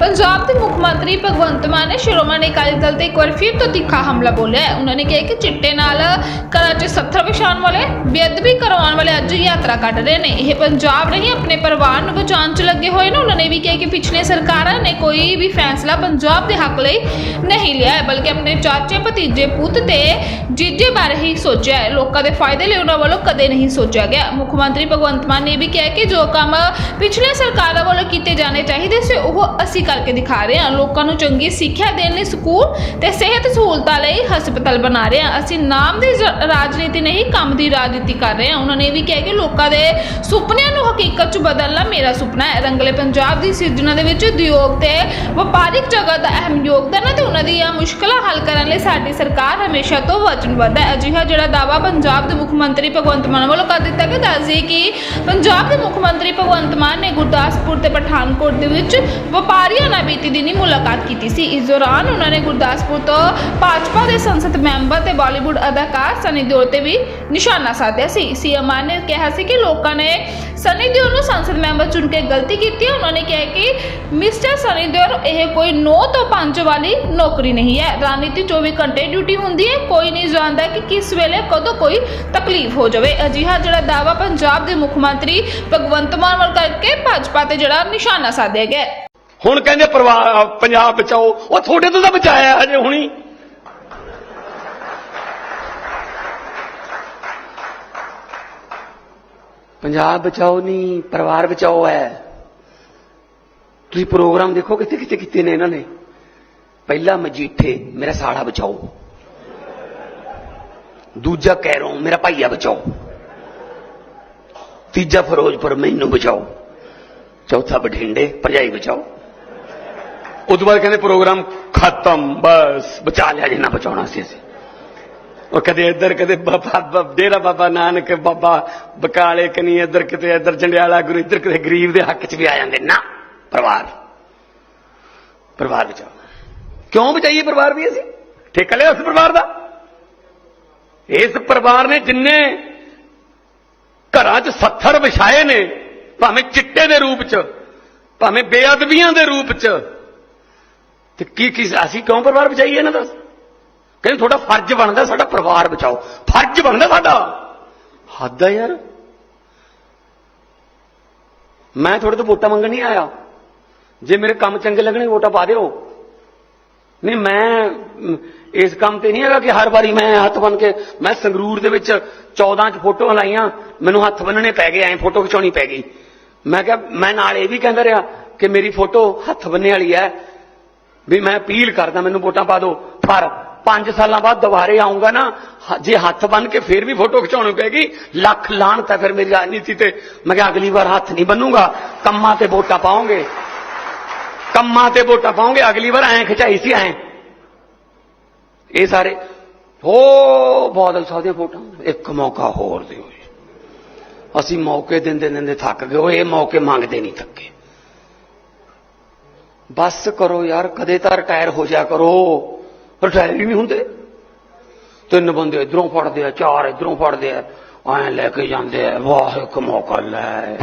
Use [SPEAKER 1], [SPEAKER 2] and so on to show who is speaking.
[SPEAKER 1] ਪੰਜਾਬ ਦੇ ਮੁੱਖ ਮੰਤਰੀ ਭਗਵੰਤ ਮਾਨ ਨੇ ਸ਼੍ਰੋਮਣੀ ਅਕਾਲੀ ਦਲ ਤੇ ਇੱਕ ਵਾਰ ਫਿਰ ਤੋਂ ਤਿੱਖਾ ਹਮਲਾ ਬੋਲਿਆ ਉਹਨਾਂ ਨੇ ਕਿਹਾ ਕਿ ਚਿੱਟੇ ਨਾਲ ਘਰਾਂ 'ਚ 70 ਵਿਛਾਉਣ ਵਾਲੇ, ਬੇਅਦਬੀ ਕਰਵਾਉਣ ਵਾਲੇ ਅੱਜ ਯਾਤਰਾ ਕੱਢ ਰਹੇ ਨੇ। ਇਹ ਪੰਜਾਬ ਨਹੀਂ, ਆਪਣੇ ਪਰਿਵਾਰ ਨੂੰ ਬਚਾਉਣ 'ਚ ਲੱਗੇ ਹੋਏ ਨੇ। ਉਹਨਾਂ ਨੇ ਵੀ ਕਿਹਾ ਕਿ ਪਿਛਲੇ ਸਰਕਾਰਾਂ ਨੇ ਕੋਈ ਵੀ ਫੈਸਲਾ ਪੰਜਾਬ ਦੇ ਹੱਕ ਲਈ ਨਹੀਂ ਲਿਆ ਬਲਕਿ ਆਪਣੇ ਚਾਚੇ, ਭਤੀਜੇ, ਪੁੱਤ ਤੇ ਜੀਜੇ ਬਾਰੇ ਹੀ ਸੋਚਿਆ ਹੈ। ਲੋਕਾਂ ਦੇ ਫਾਇਦੇ ਲਈ ਉਹਨਾਂ ਵੱਲੋਂ ਕਦੇ ਨਹੀਂ ਸੋਚਿਆ ਗਿਆ। ਮੁੱਖ ਮੰਤਰੀ ਭਗਵੰਤ ਮਾਨ ਨੇ ਵੀ ਕਿਹਾ ਕਿ ਜੋ ਕੰਮ ਪਿਛਲੇ ਸਰਕਾਰਾਂ ਵੱਲੋਂ ਕੀਤੇ ਜਾਣੇ ਚਾਹੀਦੇ ਸੀ, ਉਹ ਅਸੀਂ ਕਰਕੇ ਦਿਖਾ ਰਹੇ ਹਾਂ। ਲੋਕਾਂ ਨੂੰ ਚੰਗੀ ਸਿੱਖਿਆ ਦੇਣ ਲਈ ਸਕੂਲ ਤੇ ਸਿਹਤ ਸਹੂਲਤਾਂ ਲਈ ਹਸਪਤਾਲ ਬਣਾ ਰਹੇ ਹਾਂ। ਅਸੀਂ ਨਾਮ ਦੀ ਰਾਜਨੀਤੀ ਨਹੀਂ, ਕੰਮ ਦੀ ਰਾਜਨੀਤੀ ਕਰ ਰਹੇ ਹਾਂ। ਉਹਨਾਂ ਨੇ ਵੀ ਕਿਹਾ ਕਿ ਲੋਕਾਂ ਦੇ ਸੁਪਨਿਆਂ ਨੂੰ ਹਕੀਕਤ 'ਚ ਬਦਲਣਾ ਮੇਰਾ ਸੁਪਨਾ ਹੈ। ਰੰਗਲੇ ਪੰਜਾਬ ਦੀ ਸਿਰਜਣਾ ਦੇ ਵਿੱਚ ਉਦਯੋਗ ਤੇ ਵਪਾਰਿਕ ਜਗਤ ਦਾ ਅਹਿਮ ਯੋਗਦਾਨ ਹੈ ਤੇ ਉਹਨਾਂ ਦੀਆਂ ਮੁਸ਼ਕਲਾਂ ਹੱਲ ਕਰਨ ਲਈ ਸਾਡੀ ਸਰਕਾਰ ਹਮੇਸ਼ਾ ਤੋਂ ਵਚਨਬੱਧ ਹੈ। ਅਜਿਹਾ ਜਿਹੜਾ ਦਾਵਾ ਪੰਜਾਬ ਦੇ ਮੁੱਖ ਮੰਤਰੀ ਭਗਵੰਤ ਮਾਨ ਵੱਲੋਂ ਕਰ ਦਿੱਤਾ ਗਿਆ ਦੱਸਦੀ ਕਿ ਪੰਜਾਬ ਦੇ ਮੁੱਖ ਮੰਤਰੀ ਭਗਵੰਤ ਮਾਨ ਨੇ ਗੁਰਦਾਸਪੁਰ ਤੇ ਪਠਾਨਕੋਟ ਦੇ ਵਿੱਚ ਵਪਾਰੀਆਂ ਨਾਲ ਬੀਤੀ ਦਿਨੀ ਮੁਲਾਕਾਤ ਕੀਤੀ ਸੀ। ਇਸ ਦੌਰਾਨ ਉਹਨਾਂ ਨੇ ਗੁਰਦਾਸਪੁਰ ਤੋਂ ਭਾਜਪਾ ਦੇ ਸੰਸਦ ਮੈਂਬਰ ਤੇ ਬਾਲੀਵੁੱਡ ਅਦਾਕਾਰ ਸਨੀ ਦਿਓਲ ਤੇ ਵੀ ਨਿਸ਼ਾਨਾ ਸਾਧਿਆ ਸੀ। ਸੀਐਮ ਨੇ ਕਿਹਾ ਸੀ ਕਿ ਲੋਕਾਂ ਨੇ ਸਨੀ ਦਿਓਲ ਨੂੰ ਸੰਸਦ ਮੈਂਬਰ ਚੁਣ ਕੇ ਗਲਤੀ ਕੀਤੀ। ਹੈ ਉਹਨਾਂ ਨੇ ਕਿਹਾ ਕਿ ਮਿਸਟਰ ਸਨੀ ਦਿਓਲ ਇਹ ਕੋਈ 9 ਤੋਂ 5 ਵਾਲੀ ਨੌਕਰੀ ਨਹੀਂ ਹੈ। ਰਾਜਨੀਤੀ 24 ਘੰਟੇ ਡਿਊਟੀ ਹੁੰਦੀ ਹੈ। ਕੋਈ ਨਹੀਂ ਜਾਣਦਾ ਕਿ ਕਿਸ ਵੇਲੇ ਕਦੋਂ ਕੋਈ ਤਕਲੀਫ ਹੋ ਜਾਵੇ। ਅਜਿਹਾ ਜਿਹੜਾ ਦਾਵਾ ਪੰਜਾਬ ਦੇ ਮੁੱਖ ਮੰਤਰੀ ਭਗਵੰਤ ਮਾਨ ਵੱਲ ਕਰਕੇ ਭਾਜਪਾ ਤੇ ਜਿਹੜਾ ਨਿਸ਼ਾਨਾ ਸਾਧਿਆ ਗਿਆ
[SPEAKER 2] ਹੁਣ ਕਹਿੰਦੇ ਪਰਿਵਾਰ ਪੰਜਾਬ ਬਚਾਓ। ਉਹ ਤੁਹਾਡੇ ਤੋਂ ਤਾਂ ਬਚਾਇਆ ਹਜੇ ਹੁਣੀ। ਪੰਜਾਬ ਬਚਾਓ ਨਹੀਂ ਪਰਿਵਾਰ ਬਚਾਓ ਹੈ। ਤੁਸੀਂ ਪ੍ਰੋਗਰਾਮ ਦੇਖੋ ਕਿੱਥੇ ਕਿੱਥੇ ਕੀਤੇ ਨੇ ਇਹਨਾਂ ਨੇ। ਪਹਿਲਾ ਮਜੀਠੇ, ਮੇਰਾ ਸਾੜਾ ਬਚਾਓ। ਦੂਜਾ ਕੈਰੋਂ, ਮੇਰਾ ਭਾਈਆ ਬਚਾਓ। ਤੀਜਾ ਫਿਰੋਜ਼ਪੁਰ, ਮੈਨੂੰ ਬਚਾਓ। ਚੌਥਾ ਬਠਿੰਡੇ, ਭਰਜਾਈ ਬਚਾਓ। ਉਸ ਤੋਂ ਬਾਅਦ ਕਹਿੰਦੇ ਪ੍ਰੋਗਰਾਮ ਖਤਮ, ਬਸ, ਬਚਾ ਲਿਆ ਜਿੰਨਾ ਬਚਾਉਣਾ ਸੀ ਅਸੀਂ। ਉਹ ਕਦੇ ਇੱਧਰ ਕਦੇ ਬਾਬਾ ਡੇਰਾ ਬਾਬਾ ਨਾਨਕ, ਬਾਬਾ ਬਕਾਲੇ ਕਨੀ, ਇੱਧਰ ਕਿਤੇ, ਇੱਧਰ ਜੰਡਿਆਲਾ ਗੁਰੂ, ਇੱਧਰ ਕਿਤੇ ਗਰੀਬ ਦੇ ਹੱਕ 'ਚ ਵੀ ਆ ਜਾਂਦੇ। ਨਾ, ਪਰਿਵਾਰ। ਪਰਿਵਾਰ ਬਚਾਓ। ਕਿਉਂ ਬਚਾਈਏ ਪਰਿਵਾਰ ਵੀ ਅਸੀਂ? ਠੇਕਾ ਲਿਆ ਉਸ ਪਰਿਵਾਰ ਦਾ? ਇਸ ਪਰਿਵਾਰ ਨੇ ਜਿੰਨੇ ਘਰਾਂ 'ਚ 70 ਵਿਛਾਏ ਨੇ, ਭਾਵੇਂ ਚਿੱਟੇ ਦੇ ਰੂਪ 'ਚ, ਭਾਵੇਂ ਬੇਅਦਬੀਆਂ ਦੇ ਰੂਪ 'ਚ ਤੇ ਕੀ ਕੀ ਅਸੀਂ ਕਿਉਂ ਪਰਿਵਾਰ ਬਚਾਈਏ ਇਹਨਾਂ ਦਾ? ਕਹਿੰਦੇ ਤੁਹਾਡਾ ਫਰਜ਼ ਬਣਦਾ ਸਾਡਾ ਪਰਿਵਾਰ ਬਚਾਓ। ਫਰਜ਼ ਬਣਦਾ ਸਾਡਾ। ਹੱਦ ਆ ਯਾਰ। ਮੈਂ ਤੁਹਾਡੇ ਤੋਂ ਵੋਟਾਂ ਮੰਗਣ ਨਹੀਂ ਆਇਆ। ਜੇ ਮੇਰੇ ਕੰਮ ਚੰਗੇ ਲੱਗਣੇ ਵੋਟਾਂ ਪਾ ਦਿਓ। ਨਹੀਂ, ਮੈਂ ਇਸ ਕੰਮ ਤੇ ਨਹੀਂ ਹੈਗਾ ਕਿ ਹਰ ਵਾਰੀ ਮੈਂ ਹੱਥ ਬਨ ਕੇ, ਮੈਂ ਸੰਗਰੂਰ ਦੇ ਵਿੱਚ 14 ਚ ਫੋਟੋਆਂ ਲਾਈਆਂ, ਮੈਨੂੰ ਹੱਥ ਬੰਨਣੇ ਪੈ ਗਏ, ਐਂ ਫੋਟੋ ਖਿਚਾਉਣੀ ਪੈ ਗਈ। ਮੈਂ ਕਿਹਾ, ਮੈਂ ਨਾਲ ਇਹ ਵੀ ਕਹਿੰਦਾ ਰਿਹਾ ਕਿ ਮੇਰੀ ਫੋਟੋ ਹੱਥ ਬੰਨੇ ਵਾਲੀ ਹੈ ਵੀ ਮੈਂ ਅਪੀਲ ਕਰਦਾ, ਮੈਨੂੰ ਵੋਟਾਂ ਪਾ ਦਿਓ। ਪਰ 5 ਸਾਲਾਂ ਬਾਅਦ ਦੁਬਾਰੇ ਆਉਂਗਾ ਨਾ, ਹ- ਜੇ ਹੱਥ ਬੰਨ ਕੇ ਫੇਰ ਵੀ ਫੋਟੋ ਖਿਚਾਉਣੀ ਪੈਗੀ ਲੱਖ ਲਾਣ ਤਾਂ ਫਿਰ ਮੇਰੀ ਰਾਜਨੀਤੀ ਤੇ ਮੈਂ ਕਿਹਾ ਅਗਲੀ ਵਾਰ ਹੱਥ ਨਹੀਂ ਬੰਨੂਗਾ। ਕੰਮਾਂ ਤੇ ਵੋਟਾਂ ਪਾਉਂਗੇ ਕੰਮਾਂ ਤੇ ਵੋਟਾਂ ਪਾਉਂਗੇ ਅਗਲੀ ਵਾਰ ਐਂ ਖਿਚਾਈ ਸੀ, ਐਂ। ਇਹ ਸਾਰੇ, ਹੋ ਬਾਦਲ ਸਾਹਿਬ ਦੀਆਂ ਫੋਟੋਆਂ ਇੱਕ ਮੌਕਾ ਹੋਰ ਦਿਓ ਜੀ। ਅਸੀਂ ਮੌਕੇ ਦਿੰਦੇ ਦਿੰਦੇ ਥੱਕ ਗਏ, ਉਹ ਇਹ ਮੌਕੇ ਮੰਗਦੇ ਨਹੀਂ ਥੱਕੇ। ਬਸ ਕਰੋ ਯਾਰ, ਕਦੇ ਤਾਂ ਰਿਟਾਇਰ ਹੋ ਜਾ ਕਰੋ। ਰਿਟਾਇਰ ਵੀ ਨਹੀਂ ਹੁੰਦੇ। ਤਿੰਨ ਬੰਦੇ ਇਧਰੋਂ ਫੜਦੇ ਆ, ਚਾਰ ਇਧਰੋਂ ਫੜਦੇ ਆ, ਐਂ ਲੈ ਕੇ ਜਾਂਦੇ ਆ, ਵਾਹ, ਇੱਕ ਮੌਕਾ ਲੈ।